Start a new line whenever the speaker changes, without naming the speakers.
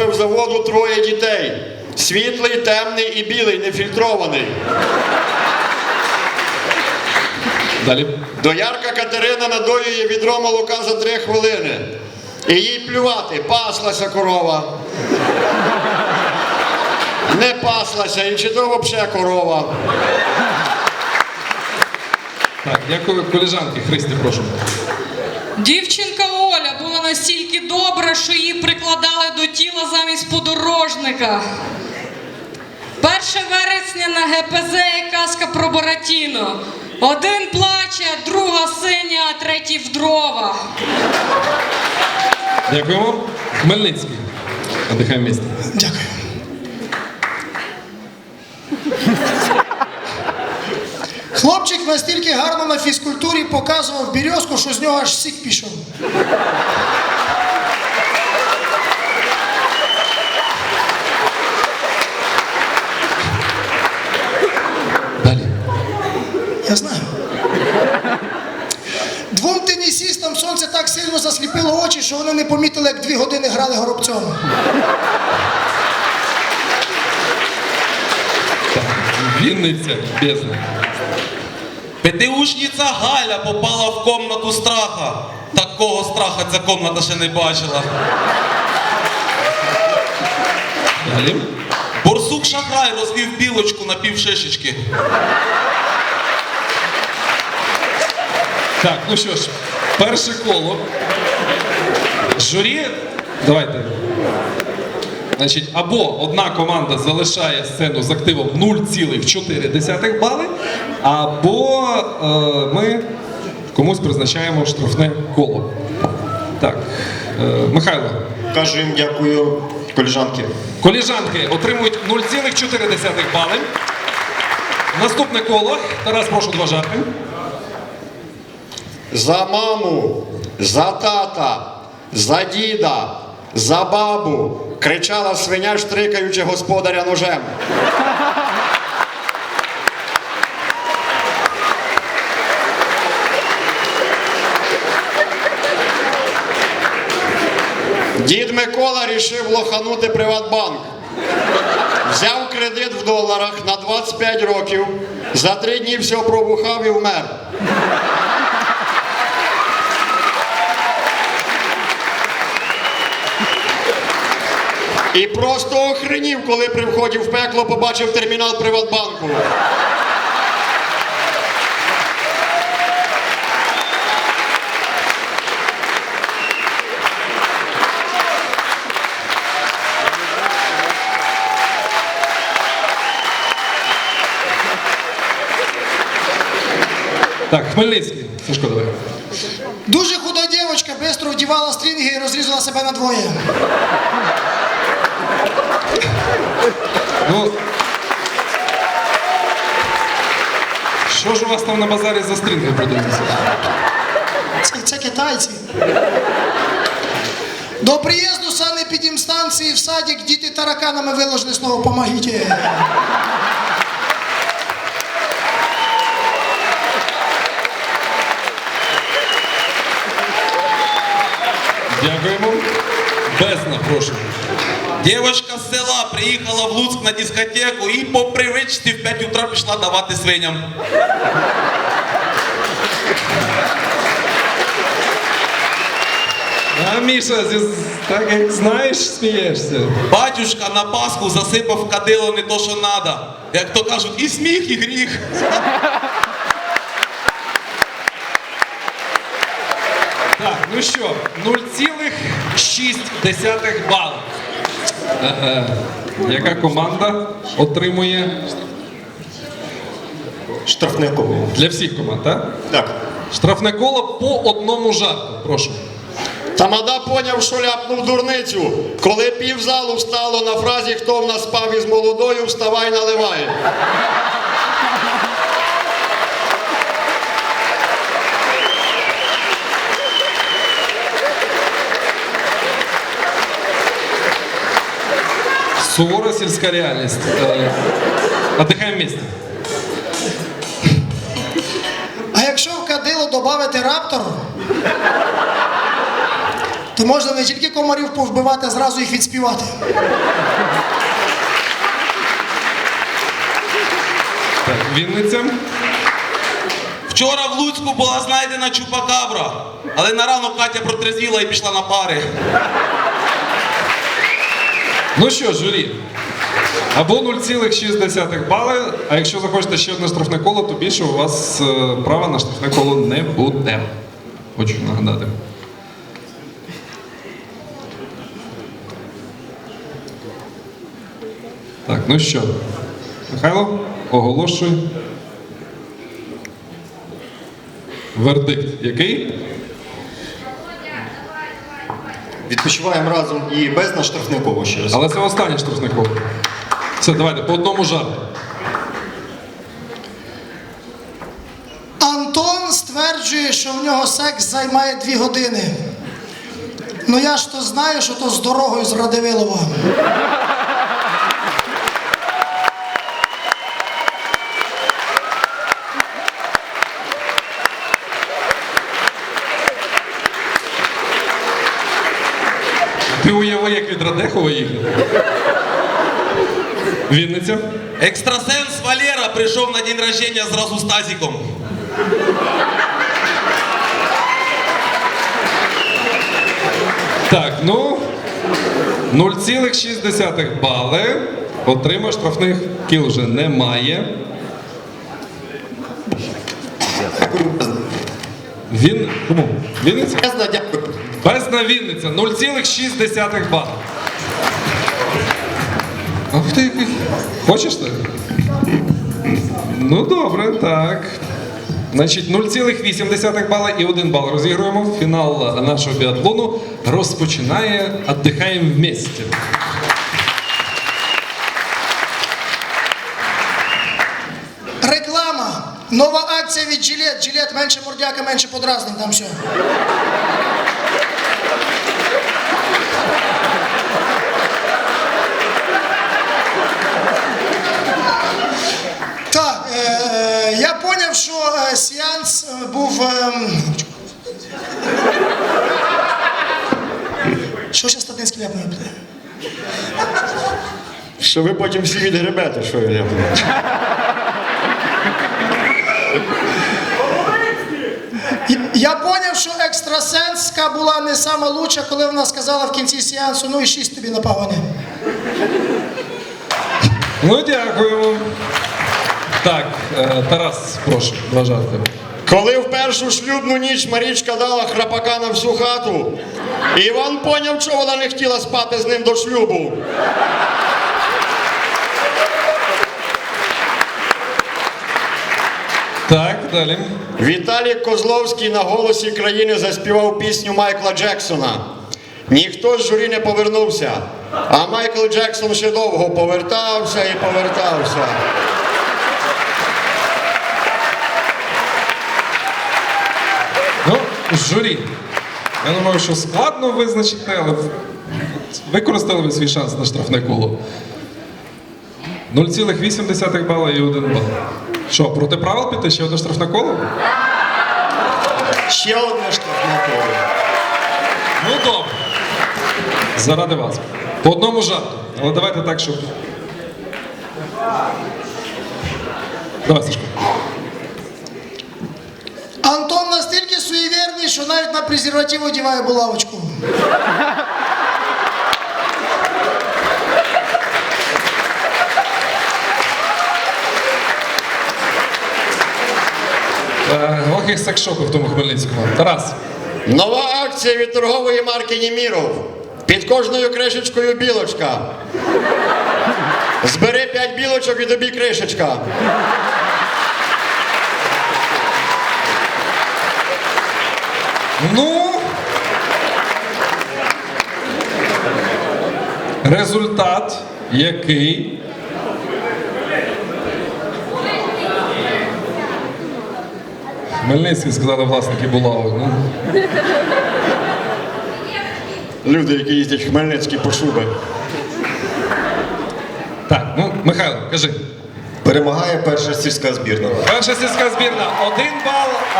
пивзаводу троє дітей. Світлий, темний і білий, нефільтрований.
Далі.
Доярка Катерина надоює відро молока за три хвилини. І їй плювати, паслася корова. Не паслася, і чи то взагалі корова.
Так, дякую. Коліжанки, Христі, прошу.
Дівчинка Оля була настільки добра, що її прикладали до тіла замість подорожника. 1 вересня на ГПЗ є казка про Боратіно. Один плаче, друга синя, а третій в дрова.
Дякуємо. Хмельницький. Отдихаємо місце.
Дякую. Хлопчик настільки гарно на фізкультурі показував бірьозку, що з нього аж сік пішов.
Далі.
Я знаю. Двом тенісістам сонце так сильно засліпило очі, що вони не помітили, як дві години грали горобцем.
Вінниця, бездна.
П'ятиучниця Галя попала в комнату страха. Такого страха ця комната ще не бачила.
Далі.
Борсук шахрай розвів білочку на півшишечки.
Так, ну що ж, перше коло. Журі. Давайте. Значить, або одна команда залишає сцену з активом 0,4 бали, або е, ми комусь призначаємо штрафне коло. Так, е, Михайло.
Кажу їм дякую, коліжанки.
Коліжанки отримують 0,4 бали. Наступне коло. Тарас, прошу два жарти.
За маму, за тата, за діда, за бабу. Кричала свиня, штрикаючи господаря ножем. Дід Микола рішив лоханути Приватбанк. Взяв кредит в доларах на 25 років, за три дні все пробухав і вмер. І просто охренів, коли при вході в пекло побачив термінал Приватбанку.
Так, Хмельницький. Сашко, давай.
Дуже худа дівчинка швидко вдівала стрінги і розрізала себе на двоє.
Ну. Що ж у вас там на базарі за стрінги продаються?
Це, це китайці. До приїзду санепідімстанції в садик діти тараканами виложили слово «помогіть».
Дякуємо. Бездна, прошу.
Дівчинка з села приїхала в Луцьк на дискотеку і по привичці в 5 утра пішла давати свиням.
А Міша, так як знаєш, смієшся.
Батюшка на Пасху засипав кадило не то, що надо. Як то кажуть, і сміх, і гріх.
Так, ну що, 0,6 бали. Е-е. Яка команда отримує
Штрафне коло.
для всіх команд, так?
Так.
Штрафне коло по одному жарту, прошу.
Тамада поняв, що ляпнув дурницю. Коли півзалу встало на фразі Хто в нас спав із молодою, вставай наливай.
Сувора сільська реальність. Е, Отдихаємо місце.
А якщо в кадило додати раптор, То можна не тільки комарів повбивати, а зразу їх відспівати.
Так, Вінниця.
Вчора в Луцьку була знайдена чупакабра, але на ранок Катя протрезвіла і пішла на пари.
Ну що, журі. Або 0,6 бали, а якщо захочете ще одне штрафне коло, то більше у вас е, права на штрафне коло не буде. Хочу нагадати. Так, ну що, Михайло, оголошуй. Вердикт який?
Відпочиваємо разом і без на штрафне ще раз.
Але це останнє штрафне. Все, давайте по одному жарту.
Антон стверджує, що в нього секс займає дві години. Ну я ж то знаю, що то з дорогою з Радивилова.
Ти уяви, як від Радехова їхав. Вінниця.
Екстрасенс Валера прийшов на день рождения зразу з тазиком.
Так, ну 0,6 бали. Отримав штрафних кіл вже немає. Він. Вінниця?
Дякую.
Бездна Вінниця. 0,6 бали. Ах ти який. Хочеш ти? Ну добре, так. Значить, 0,8 бала і 1 бал розігруємо. Фінал нашого біатлону розпочинає «Отдихаємо вместе».
Реклама. Нова акція від Gillette. Gillette менше мордяка, менше подразнень, там все. Я що е, сеанс е, був. ем, Що ще статинський ляпнув?
Що ви потім всі відгребете, що я.
Я поняв, що екстрасенска була не сама лучша, коли вона сказала в кінці сеансу, ну і шість тобі на пагони.
Ну, дякуємо. Так, е, Тарас, прошу, два жарти.
Коли в першу шлюбну ніч Марічка дала храпака на всю хату, Іван поняв, що вона не хотіла спати з ним до шлюбу.
Так, далі.
Віталій Козловський на голосі країни заспівав пісню Майкла Джексона. Ніхто з журі не повернувся, а Майкл Джексон ще довго повертався і повертався.
Ну, журі. Я думаю, що складно визначити, але використали ви свій шанс на штрафне коло. 0,8 бала і 1 бал. Що, проти правил піти ще одне штрафне коло?
Ще одне штрафне коло.
Ну добре. Заради вас. По одному жарту. Але давайте так, щоб. Давай, Сашко.
Антон настільки суєвірний, що навіть на презерватив одягає булавочку.
Е, Ох, і секшопи в тому Хмельницькому. Тарас.
Нова акція від торгової марки Німіров. Під кожною кришечкою білочка. Збери 5 білочок і тобі кришечка.
Ну. Результат який? Хмельницький сказали власники булавок. Ну.
Люди, які їздять в Хмельницький по шуби.
Так, ну, Михайло, кажи.
Перемагає перша сільська збірна.
Перша сільська збірна один бал,